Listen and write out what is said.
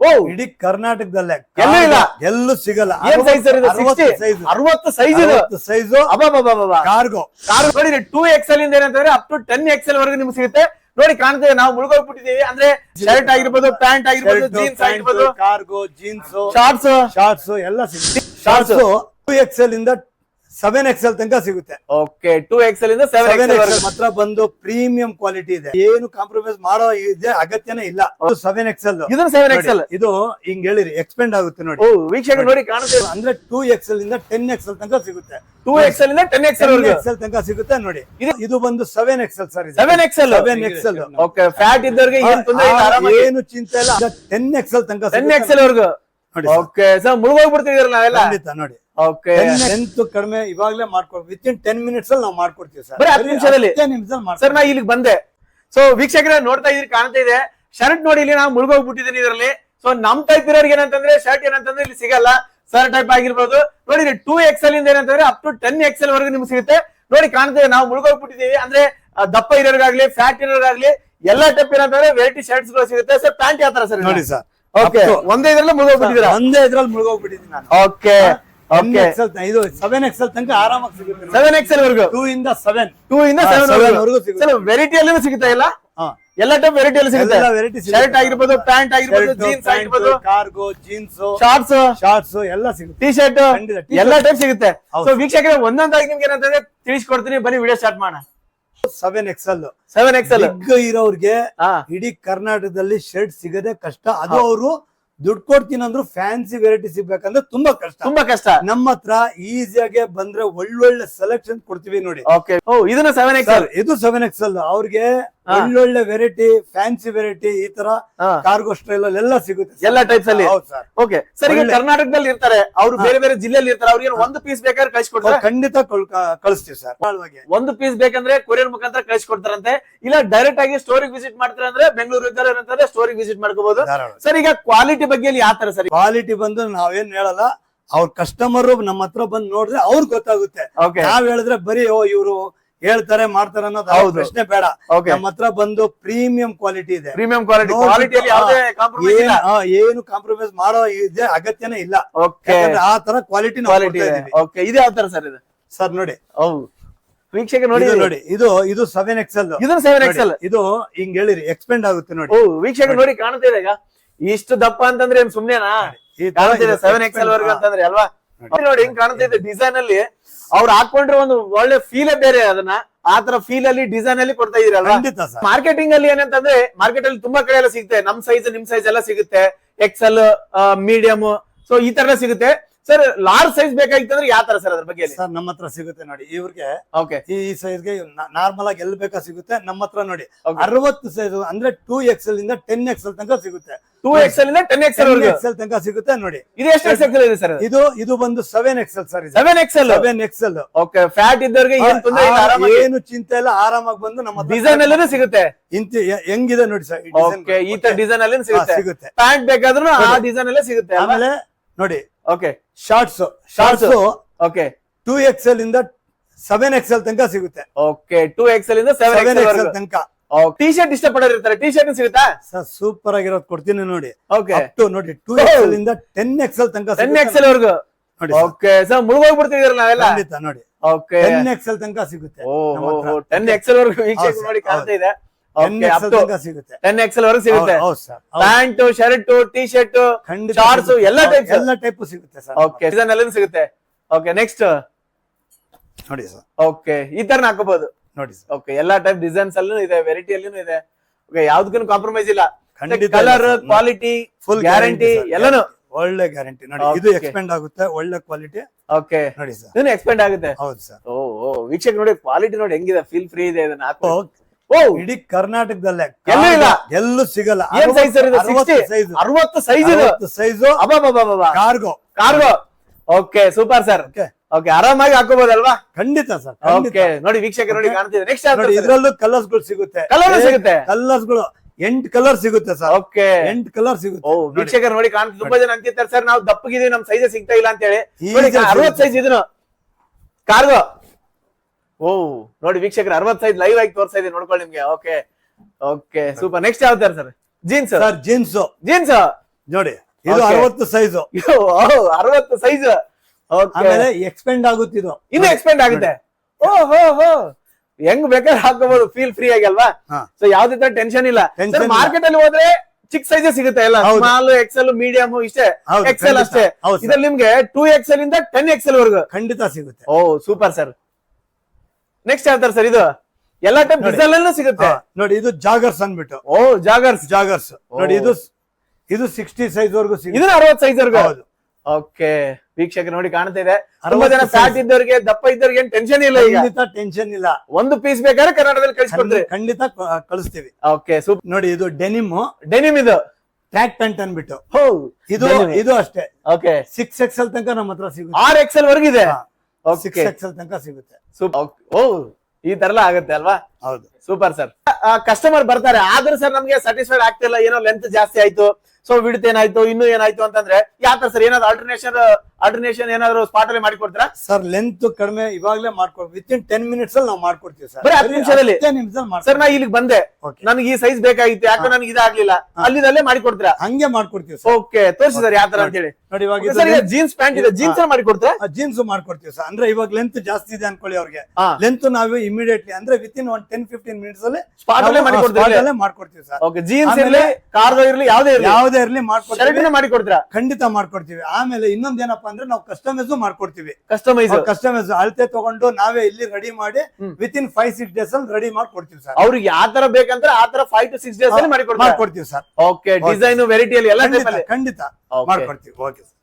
ಓ! ಇಡೀ ಕರ್ನಾಟಕದಲ್ಲೇ ಎಲ್ಲೂ ಇಲ್ಲ. ಎಲ್ಲೂ ಸಿಗಲ್ಲ. ಏನ್ ಸೈಜ್ ಸರ್ ಇದು ಸೈಜ್ ಅರವತ್ತು ಸೈಜ್ ಇದು ಸೈಜು. ಕಾರ್ಗೋ. ಕಾರು ನೋಡಿ ಟೂ ಎಕ್ಸೆಲ್ ಇಂದ ಏನಂತಂದ್ರೆ ಅಪ್ ಟು ಟೆನ್ ಎಕ್ಸೆಲ್ ವರೆಗೂ ನಿಮ್ಗೆ ಸಿಗುತ್ತೆ. ನೋಡಿ ಕಾಣ್ತೇವೆ ನಾವು ಮುಳುಗೋಗ್ಬಿಟ್ಟಿದೀವಿ ಅಂದ್ರೆ ಶರ್ಟ್ ಆಗಿರ್ಬೋದು ಪ್ಯಾಂಟ್ ಆಗಿರ್ಬೋದು ಜೀನ್ಸ್ ಆಗಿರ್ಬೋದು. ಕಾರ್ಗೋ ಜೀನ್ಸ್ ಶಾರ್ಟ್ಸ್ ಶಾರ್ಟ್ಸ್ ಎಲ್ಲ ಸಿಗುತ್ತೆ. ಶಾರ್ಟ್ಸ್ ಟೂ ಎಕ್ಸೆಲ್ ಇಂದ ಸೆವೆನ್ ಎಕ್ಸೆಲ್ ತನಕ ಸಿಗುತ್ತೆ ಓಕೆ ಟೂ ಎಕ್ಸೆಲ್ ಇಂದ ಸೆವೆನ್ ಎಕ್ಸೆಲ್ ಮಾತ್ರ ಬಂದು ಪ್ರೀಮಿಯಂ ಕ್ವಾಲಿಟಿ ಇದೆ ಏನು ಕಾಂಪ್ರಮೈಸ್ ಮಾಡೋ ಇದೆ ಅಗತ್ಯನೇ ಇಲ್ಲ ಸೆವೆನ್ ಎಕ್ಸೆಲ್ ಇದನ್ನ ಸೆವೆನ್ ಎಕ್ಸೆಲ್ ಇದು ಹಿಂಗ್ ಹೇಳಿರಿ ಎಕ್ಸ್ಪೆಂಡ್ ಆಗುತ್ತೆ ನೋಡಿ ವೀಕ್ಷಕ ನೋಡಿ ಕಾಣುತ್ತೆ ಅಂದ್ರೆ ಟೂ ಎಕ್ಸೆಲ್ ಇಂದ ಟೆನ್ ಎಕ್ಸೆಲ್ ತನಕ ಸಿಗುತ್ತೆ ಟೂ ಎಕ್ಸೆಲ್ ಇಂದ ಟೆನ್ ಎಕ್ಸೆಲ್ ಎಕ್ಸೆಲ್ ತನಕ ಸಿಗುತ್ತೆ ನೋಡಿ ಇದು ಬಂದು seven XL sir seven XL seven XL okay fat ಇದ್ದವರಿಗೆ ಏನ್ ತೊಂದರೆ ಏನು ಚಿಂತೆ ಇಲ್ಲ ಟೆನ್ ಎಕ್ಸೆಲ್ ತನಕ ಟೆನ್. ಎಕ್ಸೆಲ್ ವರೆಗೂ ನೋಡಿ. ಓಕೆ ಸರ್ ಮುಳುಗೋಗ್ಬಿಡ್ತಿದ್ದೀರಲ್ಲ ನಾವೆಲ್ಲ ನೋಡಿ ಓಕೆ ಟೆಂತ್ ಕಡಿಮೆ ಇವಾಗಲೇ ಮಾಡ್ಕೊ ವಿತ್ ಇನ್ ಟೆನ್ ಮಿನಿಟ್ಸ್ ಅಲ್ಲಿ ನಾವು ಮಾಡ್ಕೊಡ್ತೀವಿ ಸರ್. ಬರೀ ಹತ್ತು ನಿಮಿಷದಲ್ಲಿ? ಸರ್ ನಾ ಇಲ್ಲಿಗೆ ಬಂದೆ. ಸೊ ವೀಕ್ಷಕರೇ ನೋಡ್ತಾ ಇದ್ರಿ ಕಾಣ್ತಾ ಇದೆ. ಶರ್ಟ್ ನೋಡಿ ಇಲ್ಲಿ ನಾವು ಮುಳುಗೋಗ್ಬಿಟ್ಟಿದ್ದೀನಿ ಇದರಲ್ಲಿ. ಸೊ ನಮ್ ಟೈಪ್ ಇರೋರಿಗೆ ಏನಂತಂದ್ರೆ ಶರ್ಟ್ ಏನಂತಂದ್ರೆ ಇಲ್ಲಿ ಸಿಗಲ್ಲ. ಸರ್ ಟೈಪ್ ಆಗಿರ್ಬೋದು. ನೋಡಿ ಟೂ ಎಕ್ಸೆಲ್ ಇಂದ ಏನಂತಂದ್ರೆ ಅಪ್ ಟು ಟೆನ್ ಎಕ್ಸೆಲ್ ವರೆಗೂ ನಿಮ್ಗೆ ಸಿಗುತ್ತೆ. ನೋಡಿ ಕಾಣ್ತೇವೆ ನಾವು ಮುಳುಗೋಗ್ಬಿಟ್ಟಿದೀವಿ ಅಂದ್ರೆ ದಪ್ಪ ಇರೋರ್ಗಾಗ್ಲಿ ಫ್ಯಾಟ್ ಇರೋರ್ಗಾಗ್ಲಿ ಎಲ್ಲಾ ಟೈಪ್ ಏನಂತಂದ್ರೆ ವೆರೈಟಿ ಶರ್ಟ್ಸ್ಗಳು ಸಿಗುತ್ತೆ. ಸರ್ ಪ್ಯಾಂಟ್ ಯಾವ ತರ ಸರ್ ನೋಡಿ ಸರ್ ಓಕೆ ಒಂದೇ ಇದ್ರಲ್ಲಿ ಮುಳುಗೋಗ್ಬಿಟ್ಟಿದ್ದೀರಾ ಒಂದೇ ಇದ್ರಲ್ಲಿ ಮುಳುಗೋಗ್ಬಿಟ್ಟಿದ್ದೀನಿ ನಾನು. ಓಕೆ ಇದು ಸೆವೆನ್ ಎಕ್ಸೆಲ್ ತನಕ ಆರಾಮಾಗಿ ಸಿಗುತ್ತೆ ಸೆವೆನ್ ಎಕ್ಸೆಲ್ ವರೆಗೂ. ಟೂ ಇಂದ ಸೆವೆನ್ ಟೂ ಇಂದ ಸೆವೆನ್ ವರೆಗೂ. ಸಿಗುತ್ತೆ. ಸರ್ ವೆರೈಟಿ ಅಲ್ಲೂ ಸಿಗುತ್ತಾ ಇಲ್ಲ ಎಲ್ಲ ಟೈಪ್ ವೆರೈಟಿ ಅಲ್ಲಿ ಸಿಗುತ್ತೆ. ವೆರೈಟಿ ಶರ್ಟ್ ಆಗಿರ್ಬೋದು ಪ್ಯಾಂಟ್ ಆಗಿರ್ಬೋದು ಜೀನ್ಸ್ ಆಗಿರ್ಬೋದು. ಕಾರ್ಗೋ ಜೀನ್ಸ್ ಶಾರ್ಟ್ಸ್ ಶಾರ್ಟ್ಸ್ ಎಲ್ಲ ಸಿಗುತ್ತೆ. T shirt. ಎಲ್ಲ ಟೈಪ್ ಸಿಗುತ್ತೆ. ಸೊ ವೀಕ್ಷಕರೇ ಒಂದೊಂದಾಗಿ ನಿಮ್ಗೆ ಏನಂತಂದ್ರೆ ತಿಳಿಸ್ಕೊಡ್ತೀನಿ. ಬನ್ನಿ ವಿಡಿಯೋ ಸ್ಟಾರ್ಟ್ ಮಾಡೋಣ. ಸೆವೆನ್ ಎಕ್ಸೆಲ್ ಸೆವೆನ್ ಎಕ್ಸೆಲ್ ಇರೋರಿಗೆ ಇಡೀ ಕರ್ನಾಟಕದಲ್ಲಿ ಶರ್ಟ್ ಸಿಗದೆ ಕಷ್ಟ. ಅದು ಅವರು ದುಡ್ಡು ಕೊಡ್ತೀನಿ ಅಂದ್ರು ಫ್ಯಾನ್ಸಿ ವೆರೈಟಿ ಸಿಗ್ಬೇಕಂದ್ರೆ ತುಂಬಾ ಕಷ್ಟ. ತುಂಬಾ ಕಷ್ಟ. ನಮ್ಮ ಹತ್ರ ಈಸಿಯಾಗಿ ಬಂದ್ರೆ ಒಳ್ಳೊಳ್ಳೆ ಸೆಲೆಕ್ಷನ್ ಕೊಡ್ತೀವಿ ನೋಡಿ. ಓಕೆ ಓ ಇದನ್ನ ಸೆವೆನ್ ಎಕ್ಸ್ ಇದು ಸೆವೆನ್ ಅಲ್ಲ ಅವ್ರಿಗೆ. ಒಳ್ಳೊಳ್ಳೆ ವೆರೈಟಿ ಫ್ಯಾನ್ಸಿ ವೆರೈಟಿ ಈ ತರ ಕಾರ್ಗೋ ಸ್ಟೈಲ್ ಎಲ್ಲ ಸಿಗುತ್ತೆ ಎಲ್ಲ ಟೈಪ್ಸ್ ಅಲ್ಲಿ? ಹೌದು ಸರ್ ಓಕೆ ಸರ್ ಈಗ ಕರ್ನಾಟಕದಲ್ಲಿ ಇರ್ತಾರೆ ಅವ್ರು ಬೇರೆ ಬೇರೆ ಜಿಲ್ಲೆಯಲ್ಲಿ ಇರ್ತಾರೆ ಅವ್ರಿಗೆ ಒಂದು ಪೀಸ್ ಬೇಕಾದ್ರೆ ಕಳಿಸ್ಕೊಡ್ತಾರೆ? ಖಂಡಿತ ಕೊಳ್- ಕಳಿಸ್ತೀವಿ ಸರ್. ಒಂದು ಪೀಸ್ ಬೇಕಂದ್ರೆ ಕೊರಿಯರ್ ಮುಖಾಂತರ ಕಳಿಸ್ಕೊಡ್ತಾರಂತೆ. ಇಲ್ಲ ಡೈರೆಕ್ಟ್ ಆಗಿ ಸ್ಟೋರಿಗೆ ವಿಸಿಟ್ ಮಾಡ್ತಾರೆ ಅಂದ್ರೆ ಬೆಂಗಳೂರು ಇದ್ದಾರೆ ಅಂತಂದ್ರೆ ಸ್ಟೋರಿಗೆ ವಿಸಿಟ್ ಮಾಡ್ಕೋಬಹುದು ಸರ್ ಈಗ ಕ್ವಾಲಿಟಿ ಬಗ್ಗೆ ಯಾವ ತರ ಸರ್ ಕ್ವಾಲಿಟಿ ಬಂದು ನಾವೇನ್ ಹೇಳಲ್ಲ ಅವ್ರ ಕಸ್ಟಮರ್ ನಮ್ಮ ಹತ್ರ ಬಂದು ನೋಡಿದ್ರೆ ಅವ್ರಿಗೆ ಗೊತ್ತಾಗುತ್ತೆ. ನಾವ್ ಹೇಳಿದ್ರೆ ಬರೀ ಓ ಇವರು ಹೇಳ್ತಾರೆ ಮಾಡ್ತಾರೆ ಅನ್ನೋದು ಪ್ರಶ್ನೆ ಬೇಡ. ನಮ್ಮ ಹತ್ರ ಬಂದು ಪ್ರೀಮಿಯಂ ಕ್ವಾಲಿಟಿ ಇದೆ. ಪ್ರೀಮಿಯಂ ಕ್ವಾಲಿಟಿ ಏನು ಕಾಂಪ್ರಮೈಸ್ ಮಾಡೋ ಇದೆ ಅಗತ್ಯನೇ ಇಲ್ಲ. ಆ ತರ ಕ್ವಾಲಿಟಿ ಕ್ವಾಲಿಟಿ ಇದೆ. ಇದು ಯಾವ ತರ ಸರ್ ಇದೆ? ಸರ್ ನೋಡಿ. ಹೌದು ವೀಕ್ಷಕ ನೋಡಿ. ನೋಡಿ ಇದು ಇದು ಸೆವೆನ್ ಎಕ್ಸೆಲ್ ಇದು ಸೆವೆನ್ ಎಕ್ಸೆಲ್ ಇದು ಹಿಂಗ್ ಹೇಳಿರಿ ಎಕ್ಸ್ಪೆಂಡ್ ಆಗುತ್ತೆ ನೋಡಿ. ವೀಕ್ಷಕ ನೋಡಿ. ಕಾಣ್ತಿದೆ ಈಗ. ಇಷ್ಟು ದಪ್ಪ ಅಂತಂದ್ರೆ ಏನ್ ಸುಮ್ನೆನಾ? ಸೆವೆನ್ ಎಕ್ಸೆಲ್ ವರ್ಗ ಅಂತಂದ್ರೆ ಅಲ್ವಾ? ನೋಡಿ. ಹೆಂಗ್ ಕಾಣ್ತಿದೆ ಡಿಸೈನ್ ಅಲ್ಲಿ ಅವ್ರು ಹಾಕೊಂಡ್ರೆ ಒಂದು ಒಳ್ಳೆ ಫೀಲೇ ಬೇರೆ ಅದನ್ನ. ಆತರ ತರ ಫೀಲ್ ಅಲ್ಲಿ ಡಿಸೈನ್ ಅಲ್ಲಿ ಕೊಡ್ತಾ ಇದೀರಲ್ಲ ಮಾರ್ಕೆಟಿಂಗ್ ಅಲ್ಲಿ ಏನಂತಂದ್ರೆ ಮಾರ್ಕೆಟ್ ಅಲ್ಲಿ ತುಂಬಾ ಕಡೆ ಎಲ್ಲ ಸಿಗುತ್ತೆ. ನಮ್ ಸೈಜ್ ನಿಮ್ ಸೈಜ್ ಎಲ್ಲ ಸಿಗುತ್ತೆ. ಎಕ್ಸೆಲ್ ಮೀಡಿಯಂ ಸೊ ಈ ತರ ಸಿಗುತ್ತೆ. ಸರ್ ಲಾರ್ಜ್ ಸೈಜ್ ಬೇಕಾಗಿತ್ತಂದ್ರೆ ಯಾವ ತರ ಸರ್ ಅದ್ರ ಬಗ್ಗೆ ಸರ್ ನಮ್ಮ ಹತ್ರ ಸಿಗುತ್ತೆ ನೋಡಿ ಇವ್ರಿಗೆ ಓಕೆ ಈ ಸೈಜ್ಗೆ ನಾರ್ಮಲ್ ಆಗಿ ಎಲ್ಲಿ ಬೇಕಾ ಸಿಗುತ್ತೆ? ನಮ್ಮ ಹತ್ರ ನೋಡಿ Okay. ಅರವತ್ತು ಸೈಜ್ ಅಂದ್ರೆ ಟೂ ಎಕ್ಸೆಲ್ ಇಂದ ಟೆನ್ ಎಕ್ಸೆಲ್ ತನಕ ಸಿಗುತ್ತೆ. ಟೂ ಎಕ್ಸೆಲ್ ಇಂದ ten XL L X XL ತನಕ ಸಿಗುತ್ತೆ ನೋಡಿ. ಇದು ಎಷ್ಟು ಎಕ್ಸೆಲ್ ಇದೆ ಸರ್ ಇದು ಇದು ಬಂದು seven XL sir seven XL seven XL okay fat ಇದ್ದವ್ರಿಗೆ ಏನ್ ತೊಂದ್ರೆ ಇಲ್ಲ ಆರಾಮಾಗಿ. ಏನು ಚಿಂತೆ ಇಲ್ಲ ಆರಾಮಾಗಿ ಬಂದು ನಮ್ಮ ಹತ್ರ ಡಿಸೈನ್ ಅಲ್ಲೂ ಸಿಗುತ್ತೆ. ಇಂತ ಹೆಂಗಿದೆ ನೋಡಿ ಸರ್ ಈ design ಓಕೆ ಈ ತರ ಡಿಸೈನ್ ಅಲ್ಲಿ ಸಿಗುತ್ತೆ? ಸಿಗುತ್ತೆ. ಪ್ಯಾಂಟ್ ಬೇಕಾದ್ರೂ ಆ ಡಿಸೈನ್ ಅಲ್ಲೇ ಸಿಗುತ್ತೆ ಆಮೇಲೆ ನೋಡಿ okay shorts. Shorts okay two XL ಇಂದ ಸೆವೆನ್ ಎಕ್ಸೆಲ್ ತನಕ ಸಿಗುತ್ತೆ ಓಕೆ ಟೂ ಎಕ್ಸೆಲ್ ಇಂದ ಸೆವೆನ್ ಎಕ್ಸ್ ಎಕ್ಸೆಲ್ ತನಕ ಟಿ ಶರ್ಟ್ ಇಷ್ಟಪಡೋರು ಇರ್ತಾರೆ ಟಿ ಶರ್ಟ್ ಸಿಗುತ್ತಾ ಸರ್ ಸೂಪರ್ ಆಗಿರೋದು ಕೊಡ್ತೀನಿ ನೋಡಿ ಓಕೆ ಅಪ್ ಟು ನೋಡಿ ಟೂ ಎಕ್ಸೆಲ್ ಇಂದ ಟೆನ್ ಎಕ್ಸೆಲ್ ತನಕ ಟೆನ್ ಎಕ್ಸ್ ಎಕ್ಸೆಲ್ ವರ್ಗು ನೋಡಿ. ಓಕೆ ಸರ್ ಮುಳುಗೋಗ್ಬಿಡ್ತಿದ್ದೀರಲ್ಲ ನಾವೆಲ್ಲ ಖಂಡಿತ ನೋಡಿ ಓಕೆ ಟೆನ್ ಎಕ್ಸೆಲ್ ತನಕ ಸಿಗುತ್ತೆ. ಟೆನ್ ಎಕ್ಸೆಲ್ ವರ್ಗು ವೀಕ್ಷಕ ನೋಡಿ ಕಾಣ್ತಾ ಇದೆ 10 ಓಕೆ ಅಪ್ ಎಕ್ಸೆಲ್ ಟು ತನಕ ಸಿಗುತ್ತೆ. ಟೆನ್ ಎಕ್ಸೆಲ್ ವರೆಗೂ ಸಿಗುತ್ತೆ. ಹೌದು sir pant shirt T shirt shorts. ಎಲ್ಲ ಟೈಪ್ ಎಲ್ಲ ಟೈಪ್ ಸಿಗುತ್ತೆ ಸರ್. ಓಕೆ ಡಿಸೈನ್ ಅಲ್ಲೂ ಸಿಗುತ್ತೆ. ಓಕೆ ನೆಕ್ಸ್ಟ್ ನೋಡಿ ಸರ್. ಓಕೆ ಈ ತರ ಹಾಕೋಬಹುದು ನೋಡಿ ಸರ್. ಓಕೆ ಎಲ್ಲಾ ಟೈಪ್ ಡಿಸೈನ್ಸ್ ಅಲ್ಲೂ ಇದೆ ವೆರೈಟಿ ಅಲ್ಲೂ ಇದೆ. ಓಕೆ ಯಾವ್ದಕ್ಕೂ ಕಾಂಪ್ರಮೈಸ್ ಇಲ್ಲ. ಕಲರ್ ಕ್ವಾಲಿಟಿ ಫುಲ್ ಗ್ಯಾರಂಟಿ ಎಲ್ಲಾನು. ಒಳ್ಳೆ ಗ್ಯಾರಂಟಿ ನೋಡಿ ಇದು ಎಕ್ಸ್ಪೆಂಡ್ ಆಗುತ್ತೆ ಒಳ್ಳೆ ಕ್ವಾಲಿಟಿ ಓಕೆ ನೋಡಿ ಸರ್. ಇದನ್ನು ಎಕ್ಸ್ಪೆಂಡ್ ಆಗುತ್ತೆ. ಹೌದು ಸರ್. ಓ ಓ ವೀಕ್ಷಕ ನೋಡಿ ಕ್ವಾಲಿಟಿ ನೋಡಿ ಹೆಂಗಿದೆ ಫೀಲ್ ಫ್ರೀ ಇದೆ ಇದನ್ನ ಹಾಕೋ ಓ! ಇಡೀ ಕರ್ನಾಟಕದಲ್ಲೇ ಎಲ್ಲೂ ಇಲ್ಲ. ಎಲ್ಲೂ ಸಿಗಲ್ಲ. ಏನ್ ಸೈಜ್ ಸರ್ ಇದು ಸೈಜ್ ಅರವತ್ತು ಸೈಜ್ ಇದು. Size ಅಬ್ಬಬ್ಬಬ್ಬಬ್ಬ. Cargo. Cargo. Okay super sir. Okay. Okay ಆರಾಮಾಗಿ ಹಾಕೋಬಹುದಲ್ವಾ ಖಂಡಿತ ಸರ್ ಓಕೆ ನೋಡಿ ವೀಕ್ಷಕ ನೋಡಿ ಕಾಣ್ತಿದೆ. ನೆಕ್ಸ್ಟ್ ನೋಡಿ ಇದ್ರಲ್ಲೂ ಕಲರ್ಸ್ಗಳು ಸಿಗುತ್ತೆ. ಕಲರ್ ಸಿಗುತ್ತೆ? ಕಲರ್ಸ್ಗಳು? ಎಂಟು ಕಲರ್ ಸಿಗುತ್ತೆ ಸರ್. ಓಕೆ. ಎಂಟು ಕಲರ್ ಸಿಗುತ್ತೆ. ವೀಕ್ಷಕರು ನೋಡಿ ಕಾಣ್ತಿದೆ. ತುಂಬಾ ಜನ ಅಂತಿರ್ತಾರೆ ಸರ್. ನಾವು ದಪ್ಪಗಿದೀವಿ ನಮ್ ಸೈಜ್ ಸಿಗ್ತಾ ಇಲ್ಲ ಅಂತ ಹೇಳಿ ಅರವತ್. ಸೈಜ್ ಇದನ್ನು. ಕಾರ್ಗೋ. ಓ ನೋಡಿ ವೀಕ್ಷಕರ ಅರವತ್ತೈದು ಲೈವ್ ಆಗಿ ತೋರಿಸ್ತಾ ಇದೆ ನೋಡ್ಕೊಳ್ಳಿ ನಿಮ್ಗೆ. ಓಕೆ ಓಕೆ ಸೂಪರ್ ನೆಕ್ಸ್ಟ್ ಯಾವ ತರ sir jeans sir jeans jeans ನೋಡಿ ಇದು. ಅರವತ್ತು ಸೈಜ್ ಅರವತ್ತು ಸೈಜ್ ಆಮೇಲೆ ಎಕ್ಸ್ಪೆಂಡ್ ಆಗುತ್ತೆ ಇದು. ಇನ್ನು ಎಕ್ಸ್ಪೆಂಡ್ ಆಗುತ್ತೆ. ಓ ಹೋ ಹೋ ಹೆಂಗ್ ಬೇಕಾದ್ರೆ ಹಾಕೋಬಹುದು ಫೀಲ್ ಫ್ರೀ ಆಗಿ ಅಲ್ವಾ. ಸೊ ಯಾವ್ದೇ ತರ ಟೆನ್ಷನ್ ಇಲ್ಲ. ಮಾರ್ಕೆಟ್ ಅಲ್ಲಿ ಹೋದ್ರೆ ಚಿಕ್ ಸೈಜ್ ಸಿಗುತ್ತೆ ಎಲ್ಲ. ಸ್ಮಾಲ್ ಎಕ್ಸೆಲ್ ಮೀಡಿಯಂ ಇಷ್ಟೇ. ಎಕ್ಸೆಲ್ ಅಷ್ಟೇ. ಇದ್ರಲ್ಲಿ ನಿಮ್ಗೆ ಟೂ ಎಕ್ಸೆಲ್ ಇಂದ ಟೆನ್ ಎಕ್ಸೆಲ್ ವರ್ಗು. ಖಂಡಿತ ಸಿಗುತ್ತೆ. ಓ ಸೂಪರ್ ಸರ್ ನೆಕ್ಸ್ಟ್ ಹೇಳ್ತಾರೆ ಸರ್ ಇದು? ಎಲ್ಲಾ ಟೈಪ್. ಡಿಸೈನ್ ಅಲ್ಲೂ ಸಿಗುತ್ತೆ. ನೋಡಿ ಇದು ಜಾಗರ್ಸ್ ಅನ್ಬಿಟ್ಟು ಓ ಜಾಗರ್ಸ್. ಜಾಗರ್ಸ್. ನೋಡಿ ಇದು ಇದು ಸಿಕ್ಸ್ಟಿ ಸೈಜ್ ವರ್ಗು ಸಿಗುತ್ತೆ. ಇದನ್ನ ಅರವತ್ ಸೈಜ್ ವರ್ಗು? ಹೌದು. ಓಕೆ ವೀಕ್ಷಕ ನೋಡಿ ಕಾಣ್ತಾ ಇದೆ. ತುಂಬಾ ಜನ. ಫ್ಯಾಟ್ ಇದ್ದವರಿಗೆ ದಪ್ಪ ಇದ್ದವ್ರಿಗೆ ಏನ್ ಟೆನ್ಷನ್ ಇಲ್ಲ ಈಗ? ಖಂಡಿತ ಟೆನ್ಷನ್ ಇಲ್ಲ. ಒಂದು ಪೀಸ್ ಬೇಕಾದ್ರೆ ಕರ್ನಾಟಕದಲ್ಲಿ ಕಳಿಸ್ಕೊಡ್ತೀವಿ ಖಂಡಿತ ಕಳಿಸ್ತೀವಿ. ಓಕೆ ಸೂಪ್ ನೋಡಿ ಇದು ಡೆನಿಮ್ ಡೆನಿಮ್ ಇದು? ಟ್ರ್ಯಾಕ್ ಪ್ಯಾಂಟ್ ಅನ್ಬಿಟ್ಟು ಇದು ಇದು ಅಷ್ಟೇ. ಓಕೆ ಸಿಕ್ಸ್ ಎಲ್ ತನಕ ನಮ್ಮ ಹತ್ರ ಸಿಗುತ್ತೆ. ಆರ್ ಎಕ್ಸ್ ಎಲ್ ವರ್ಗಿದೆ ಸಿಕ್ಸ್ ಓಕೆ ಎಕ್ಸೆಲ್ ತನಕ ಸಿಗುತ್ತೆ. ಸೂಪರ್ ಓ ಈ ತರ ಎಲ್ಲ ಆಗುತ್ತೆ ಅಲ್ವಾ? ಹೌದು. ಸೂಪರ್ ಸರ್ ಕಸ್ಟಮರ್ ಬರ್ತಾರೆ. ಆದ್ರೆ ಸರ್ ನಮ್ಗೆ ಸ್ಯಾಟಿಸ್ಫೈಡ್ ಆಗ್ತಿಲ್ಲ. ಏನೋ ಲೆಂತ್ ಜಾಸ್ತಿ ಆಯ್ತು. ಸೊ ವಿಡ್ತ್ ಏನಾಯ್ತು? ಇನ್ನು ಏನಾಯ್ತು ಅಂತಂದ್ರೆ ಯಾವ ತರ ಸರ್ ಏನಾದ್ರು ಆಲ್ಟರ್ನೇಷನ್ ಆಲ್ಟರ್ನೇಷನ್ ಏನಾದ್ರು ಸ್ಪಾಟ್ ಅಲ್ಲಿ ಮಾಡಿ ಕೊಡ್ತೀರಾ ಸರ್ ಲೆಂತ್ ಕಡಿಮೆ ಇವಾಗಲೇ ಮಾಡ್ಕೊಡ್ ವಿತ್ ಇನ್ ಟೆನ್ ಮಿನಿಟ್ಸ್ ಅಲ್ಲಿ ನಾವು ಮಾಡ್ಕೊಡ್ತೀವಿ ಸರ್ ಬರೀ ಹತ್ತು ನಿಮಿಷದಲ್ಲಿ? ನಿಮಿಷದಲ್ಲಿ ಸರ್ ನಾ ಇಲ್ಲಿಗೆ ಬಂದೆ. ನನಗೆ ಈ ಸೈಜ್ ಬೇಕಾಗಿತ್ತು. ಯಾಕೆ ನನಗೆ ಇದಾಗ್ಲಿಲ್ಲ. ಅಲ್ಲಿದಲ್ಲೇ ಮಾಡಿ ಕೊಡ್ತೀರಾ ಹಂಗೆ ಮಾಡ್ಕೊಡ್ತೀವಿ ಸರ್ ಓಕೆ ತೋರಿಸಿ ಸರ್ ಯಾವ ತರ ಅಂತ ಹೇಳಿ ನೋಡಿ ಇವಾಗ ಸರ್ ಜೀನ್ಸ್ ಪ್ಯಾಂಟ್ ಇದೆ. ಜೀನ್ಸ್ ಮಾಡಿ ಕೊಡ್ತೀರಾ ಜೀನ್ಸ್ ಮಾಡ್ಕೊಡ್ತೀವಿ ಸರ್ ಅಂದ್ರೆ ಇವಾಗ ಲೆಂತ್ ಜಾಸ್ತಿ ಇದೆ ಅನ್ಕೊಳ್ಳಿ ಅವ್ರಿಗೆ. ಲೆಂತ್ ನಾವು ಇಮಿಡಿಯೇಟ್ಲಿ ಅಂದ್ರೆ within one ten fifteen minutes ಅಲ್ಲಿ ಸ್ಪಾಟ್ ಅಲ್ಲೇ ಮಾಡಿ ಕೊಡ್ತೀರಾ? spot ಅಲ್ಲೇ ಮಾಡ್ಕೊಡ್ತೀವಿ ಸರ್ ಓಕೆ ಜೀನ್ಸ್ ಇರಲಿ ಕಾರ್ಗೋ ಇರ್ಲಿ ಯಾವ್ದೇ ಇರ್ಲಿ. ಯಾವ್ದೇ ಇರ್ಲಿ ಮಾಡ್ಕೊಡ್ತೀವಿ. ಮಾಡಿಕೊಡ್ತೀರಾ ಮಾಡಿ ಕೊಡ್ತೀರಾ ಖಂಡಿತ ಮಾಡ್ಕೊಡ್ತೀವಿ. ಆಮೇಲೆ ಇನ್ನೊಂದೇನಪ್ಪ ಅಂದ್ರೆ ನಾವು ಕಸ್ಟಮೈಸ್ ಮಾಡ್ಕೊಡ್ತೀವಿ. ಕಸ್ಟಮೈಸ್ ಕಸ್ಟಮೈಸ್ ಅಳತೆ ತಗೊಂಡು ನಾವೇ ಇಲ್ಲಿ ರೆಡಿ ಮಾಡಿ. Within five six days ಅಲ್ಲಿ ರೆಡಿ ಮಾಡ್ಕೊಡ್ತೀವಿ ಸರ್. ಅವ್ರಿಗೆ ಯಾವ ತರ ಬೇಕಂದ್ರೆ ಆ ತರ ಫೈವ್ ಟು ಸಿಕ್ಸ್ ಡೇಸ್ ಅಲ್ಲಿ ಮಾಡ್ಕೊಡ್ತೀವಿ ಸರ್. ಓಕೆ ಡಿಸೈನ್ ವೆರೈಟಿ ಅಲ್ಲಿ ಎಲ್ಲ ಖಂಡಿತ ಅಲ್ಲಿ. ಖಂಡಿತ. Okay. ಮಾಡ್ಕೊಡ್ತೀವಿ. Okay sir.